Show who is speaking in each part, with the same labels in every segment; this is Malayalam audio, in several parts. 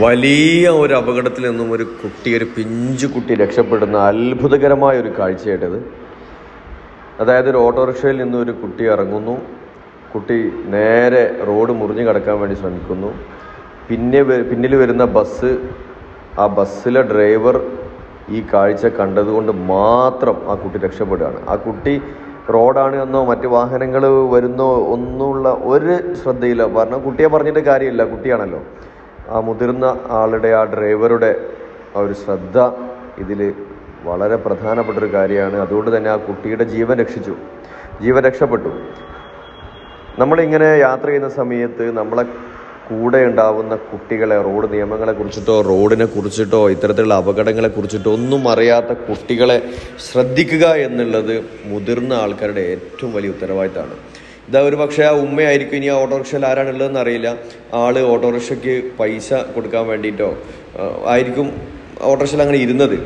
Speaker 1: വലിയ ഒരു അപകടത്തിൽ നിന്നും ഒരു കുട്ടി ഒരു പിഞ്ചു കുട്ടി രക്ഷപ്പെടുന്ന അത്ഭുതകരമായ ഒരു കാഴ്ചയായിട്ടത് അതായത് ഒരു ഓട്ടോറിക്ഷയിൽ നിന്നും ഒരു കുട്ടി ഇറങ്ങുന്നു. കുട്ടി നേരെ റോഡ് മുറിഞ്ഞു കടക്കാൻ വേണ്ടി ശ്രമിക്കുന്നു. പിന്നെ പിന്നിൽ വരുന്ന ബസ് ആ ബസ്സിലെ ഡ്രൈവർ ഈ കാഴ്ച കണ്ടതുകൊണ്ട് മാത്രം ആ കുട്ടി രക്ഷപ്പെടുകയാണ്. ആ കുട്ടി റോഡാണ് എന്നോ മറ്റ് വാഹനങ്ങൾ വരുന്നോ ഒന്നുമുള്ള ഒരു ശ്രദ്ധയില്ല. കാരണം കുട്ടിയെ പറഞ്ഞിട്ട് കാര്യമില്ല. കുട്ടിയാണല്ലോ. ആ മുതിർന്ന ആളുടെ ആ ഡ്രൈവറുടെ ആ ഒരു ശ്രദ്ധ ഇതിൽ വളരെ പ്രധാനപ്പെട്ട ഒരു കാര്യമാണ്. അതുകൊണ്ട് തന്നെ ആ കുട്ടിയുടെ ജീവൻ രക്ഷിച്ചു. ജീവൻ രക്ഷപ്പെട്ടു. നമ്മളിങ്ങനെ യാത്ര ചെയ്യുന്ന സമയത്ത് നമ്മളെ കൂടെ ഉണ്ടാവുന്ന കുട്ടികളെ റോഡ് നിയമങ്ങളെ കുറിച്ചിട്ടോ റോഡിനെ കുറിച്ചിട്ടോ ഇത്തരത്തിലുള്ള അപകടങ്ങളെ കുറിച്ചിട്ടോ ഒന്നും അറിയാത്ത കുട്ടികളെ ശ്രദ്ധിക്കുക എന്നുള്ളത് മുതിർന്ന ആൾക്കാരുടെ ഏറ്റവും വലിയ ഉത്തരവാദിത്തമാണ്. ഇതാ ഒരു പക്ഷേ ആ ഉമ്മയായിരിക്കും ഇനി ആ ഓട്ടോറിക്ഷയിൽ ആരാണുള്ളതെന്ന് അറിയില്ല. ആൾ ഓട്ടോറിക്ഷയ്ക്ക് പൈസ കൊടുക്കാൻ വേണ്ടിയിട്ടോ ആയിരിക്കും ഓട്ടോറിക്ഷയിൽ അങ്ങനെ ഇരുന്നത്.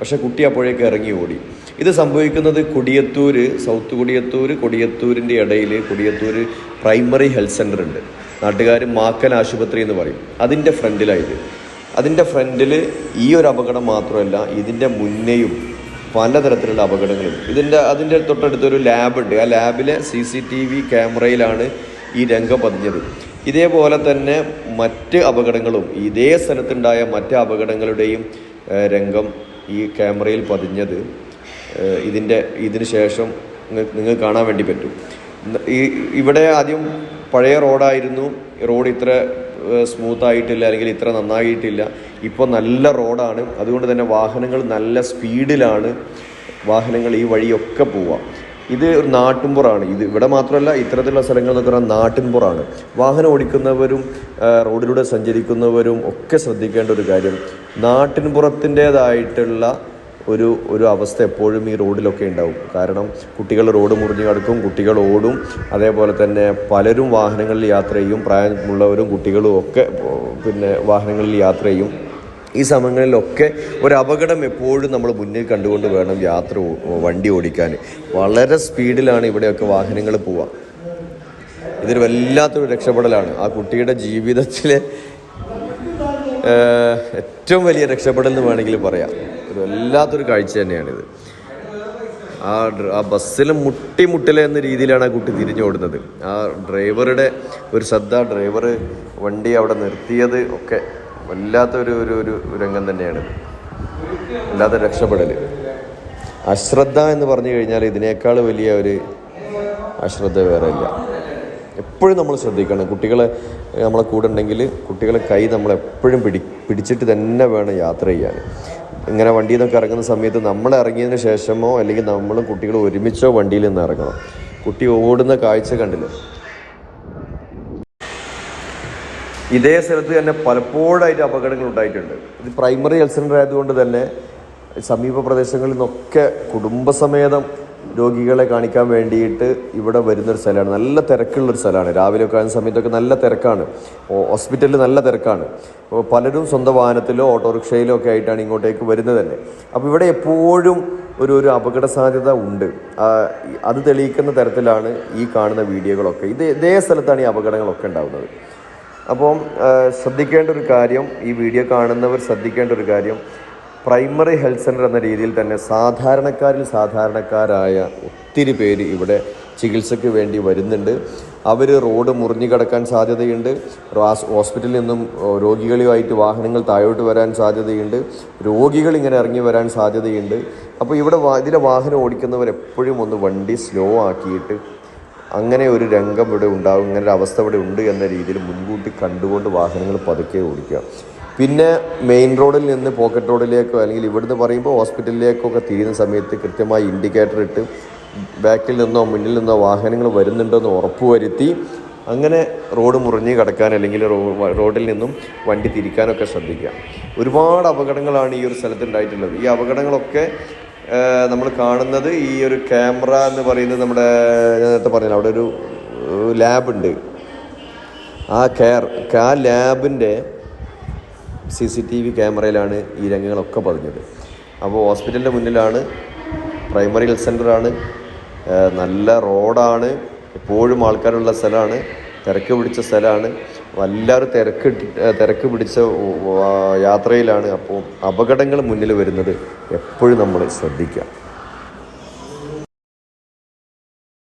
Speaker 1: പക്ഷെ കുട്ടി അപ്പോഴേക്ക് ഇറങ്ങി ഓടി. ഇത് സംഭവിക്കുന്നത് കൊടിയത്തൂര് സൗത്ത് കൊടിയത്തൂർ കൊടിയത്തൂരിന്റെ ഇടയിൽ കൊടിയത്തൂർ പ്രൈമറി ഹെൽത്ത് സെന്റർ ഉണ്ട്. നാട്ടുകാർ മാക്കൽ ആശുപത്രി എന്ന് പറയും. അതിന്റെ ഫ്രണ്ടിലായത് അതിന്റെ ഫ്രണ്ടിൽ ഈ ഒരു അപകടം മാത്രമല്ല ഇതിന്റെ മുന്നേയും പലതരത്തിലുള്ള അപകടങ്ങളും ഇതിന്റെ അതിന്റെ തൊട്ടടുത്തൊരു ലാബുണ്ട് ആ ലാബിലെ സി സി ടി വി ക്യാമറയിലാണ് ഈ രംഗം പതിഞ്ഞത്. ഇതേപോലെ തന്നെ മറ്റ് അപകടങ്ങളും ഇതേ സ്ഥലത്തുണ്ടായ മറ്റ് അപകടങ്ങളുടെയും രംഗം ഈ ക്യാമറയിൽ പതിഞ്ഞത്. ഇതിന്റെ ഇതിന് ശേഷം നിങ്ങൾക്ക് കാണാൻ വേണ്ടി പറ്റും. ഈ ഇവിടെ ആദ്യം പഴയ റോഡായിരുന്നു. റോഡ് ഇത്ര സ്മൂത്ത് ആയിട്ടില്ല അല്ലെങ്കിൽ ഇത്ര നന്നായിട്ടില്ല. ഇപ്പോൾ നല്ല റോഡാണ്. അതുകൊണ്ട് തന്നെ വാഹനങ്ങൾ നല്ല സ്പീഡിലാണ് വാഹനങ്ങൾ ഈ വഴിയൊക്കെ പോവാം ഇത് ഒരു നാട്ടിൻപുറാണ് ഇത് ഇവിടെ മാത്രമല്ല ഇത്തരത്തിലുള്ള സ്ഥലങ്ങൾ എന്നൊക്കെ പറഞ്ഞാൽ നാട്ടിൻപുറാണ് വാഹനം ഓടിക്കുന്നവരും റോഡിലൂടെ സഞ്ചരിക്കുന്നവരും ഒക്കെ ശ്രദ്ധിക്കേണ്ട ഒരു കാര്യം. നാട്ടിൻപുറത്തിന്റെതായിട്ടുള്ള ഒരു ഒരു അവസ്ഥ എപ്പോഴും ഈ റോഡിലൊക്കെ ഉണ്ടാവും. കാരണം കുട്ടികൾ റോഡ് മുറിഞ്ഞു കിടക്കും കുട്ടികൾ ഓടും. അതേപോലെ തന്നെ പലരും വാഹനങ്ങളിൽ യാത്ര ചെയ്യും. പ്രായമുള്ളവരും കുട്ടികളും ഒക്കെ പിന്നെ വാഹനങ്ങളിൽ യാത്ര ചെയ്യും. ഈ സമയങ്ങളിലൊക്കെ ഒരു അപകടം എപ്പോഴും നമ്മൾ മുന്നിൽ കണ്ടുകൊണ്ട് വേണം യാത്ര വണ്ടി ഓടിക്കാൻ. വളരെ സ്പീഡിലാണ് ഇവിടെയൊക്കെ വാഹനങ്ങൾ പോവുക. ഇതൊരു വല്ലാത്തൊരു രക്ഷപ്പെടലാണ്. ആ കുട്ടിയുടെ ജീവിതത്തിലെ ഏറ്റവും വലിയ രക്ഷപ്പെടൽ എന്ന് വേണമെങ്കിൽ പറയാം. ഒരു വല്ലാത്തൊരു കാഴ്ച തന്നെയാണിത്. ആ ആ ബസ്സിൽ മുട്ടി മുട്ടില എന്ന രീതിയിലാണ് ആ കുട്ടി തിരിഞ്ഞോടുന്നത് ആ ഡ്രൈവറുടെ ഒരു ശ്രദ്ധ ഡ്രൈവർ വണ്ടി അവിടെ നിർത്തിയത് ഒക്കെ വല്ലാത്തൊരു ഒരു ഒരു രംഗം തന്നെയാണ്. അല്ലാത്ത രക്ഷപ്പെടൽ അശ്രദ്ധ എന്ന് പറഞ്ഞു കഴിഞ്ഞാൽ ഇതിനേക്കാൾ വലിയ ഒരു അശ്രദ്ധ വേറെ ഇല്ല. എപ്പോഴും നമ്മൾ ശ്രദ്ധിക്കണം. കുട്ടികളെ നമ്മളെ കൂടെ ഉണ്ടെങ്കിൽ കുട്ടികളെ കൈ നമ്മൾ എപ്പോഴും പിടി പിടിച്ചിട്ട് തന്നെ വേണം യാത്ര ചെയ്യാൻ. ഇങ്ങനെ വണ്ടിയിൽ നിന്നൊക്കെ ഇറങ്ങുന്ന സമയത്ത് നമ്മൾ ഇറങ്ങിയതിന് ശേഷമോ അല്ലെങ്കിൽ നമ്മളും കുട്ടികളും ഒരുമിച്ചോ വണ്ടിയിൽ നിന്ന് ഇറങ്ങണം. കുട്ടി ഓടുന്ന കാഴ്ച കണ്ടില്ലേ? ഇതേ സ്ഥലത്ത് തന്നെ പലപ്പോഴായിട്ട് അപകടങ്ങൾ ഉണ്ടായിട്ടുണ്ട്. ഇത് പ്രൈമറി ഹെൽത്ത് സെന്റർ ആയതുകൊണ്ട് തന്നെ സമീപ പ്രദേശങ്ങളിൽ നിന്നൊക്കെ കുടുംബസമേതം രോഗികളെ കാണിക്കാൻ വേണ്ടിയിട്ട് ഇവിടെ വരുന്നൊരു സ്ഥലമാണ്. നല്ല തിരക്കുള്ളൊരു സ്ഥലമാണ്. രാവിലെ ഒക്കെ സമയത്തൊക്കെ നല്ല തിരക്കാണ്. ഹോസ്പിറ്റലിൽ നല്ല തിരക്കാണ്. അപ്പോൾ പലരും സ്വന്തം വാഹനത്തിലോ ഓട്ടോറിക്ഷയിലോ ഒക്കെ ആയിട്ടാണ് ഇങ്ങോട്ടേക്ക് വരുന്നത് തന്നെ. അപ്പോൾ ഇവിടെ എപ്പോഴും ഒരു ഒരു അപകട സാധ്യത ഉണ്ട്. അത് തെളിയിക്കുന്ന തരത്തിലാണ് ഈ കാണുന്ന വീഡിയോകളൊക്കെ. ഇത് ഇതേ സ്ഥലത്താണ് ഈ അപകടങ്ങളൊക്കെ ഉണ്ടാകുന്നത് അപ്പം ശ്രദ്ധിക്കേണ്ട ഒരു കാര്യം ഈ വീഡിയോ കാണുന്നവർ ശ്രദ്ധിക്കേണ്ട ഒരു കാര്യം പ്രൈമറി ഹെൽത്ത് സെന്റർ എന്ന രീതിയിൽ തന്നെ സാധാരണക്കാരിൽ സാധാരണക്കാരായ ഒത്തിരി പേര് ഇവിടെ ചികിത്സയ്ക്ക് വേണ്ടി വരുന്നുണ്ട്. അവർ റോഡ് മുറിഞ്ഞു കിടക്കാൻ സാധ്യതയുണ്ട്. ഹോസ്പിറ്റലിൽ നിന്നും രോഗികളുമായിട്ട് വാഹനങ്ങൾ താഴോട്ട് വരാൻ സാധ്യതയുണ്ട്. രോഗികൾ ഇങ്ങനെ ഇറങ്ങി വരാൻ സാധ്യതയുണ്ട്. അപ്പോൾ ഇവിടെ ഇതിലെ വാഹനം ഓടിക്കുന്നവർ എപ്പോഴും ഒന്ന് വണ്ടി സ്ലോ ആക്കിയിട്ട് അങ്ങനെ ഒരു രംഗം ഇവിടെ ഉണ്ടാകും ഇങ്ങനെ ഒരു അവസ്ഥ ഇവിടെ ഉണ്ട് എന്ന രീതിയിൽ മുൻകൂട്ടി കണ്ടുകൊണ്ട് വാഹനങ്ങൾ പതുക്കെ ഓടിക്കുക. പിന്നെ മെയിൻ റോഡിൽ നിന്ന് പോക്കറ്റ് റോഡിലേക്കോ അല്ലെങ്കിൽ ഇവിടുന്ന് പറയുമ്പോൾ ഹോസ്പിറ്റലിലേക്കൊക്കെ തിരിയുന്ന സമയത്ത് കൃത്യമായി ഇൻഡിക്കേറ്റർ ഇട്ട് ബാക്കിൽ നിന്നോ മുന്നിൽ നിന്നോ വാഹനങ്ങൾ വരുന്നുണ്ടോ എന്ന് ഉറപ്പുവരുത്തി അങ്ങനെ റോഡ് മുറിഞ്ഞ് കിടക്കാൻ അല്ലെങ്കിൽ റോഡിൽ നിന്നും വണ്ടി തിരിക്കാനൊക്കെ ശ്രദ്ധിക്കുക. ഒരുപാട് അപകടങ്ങളാണ് ഈ ഒരു സ്ഥലത്ത് ഉണ്ടായിട്ടുള്ളത്. ഈ അപകടങ്ങളൊക്കെ നമ്മൾ കാണുന്നത് ഈ ഒരു ക്യാമറ എന്ന് പറയുന്നത് നമ്മുടെ ഞാൻ നേരത്തെ പറഞ്ഞില്ല അവിടെ ഒരു ലാബുണ്ട് ആ കെയർ ആ ലാബിന്റെ സി സി ടി വി ക്യാമറയിലാണ് ഈ രംഗങ്ങളൊക്കെ പതിഞ്ഞത്. അപ്പോൾ ഹോസ്പിറ്റലിന്റെ മുന്നിലാണ് പ്രൈമറി ഹെൽത്ത് സെന്ററാണ് നല്ല റോഡാണ് എപ്പോഴും ആൾക്കാരുള്ള സ്ഥലമാണ് തിരക്ക് പിടിച്ച സ്ഥലമാണ്. എല്ലാവരും തിരക്ക് തിരക്ക് പിടിച്ച യാത്രയിലാണ് അപ്പോൾ അപകടങ്ങൾ മുന്നിൽ വരുന്നത് എപ്പോഴും നമ്മൾ ശ്രദ്ധിക്കുക.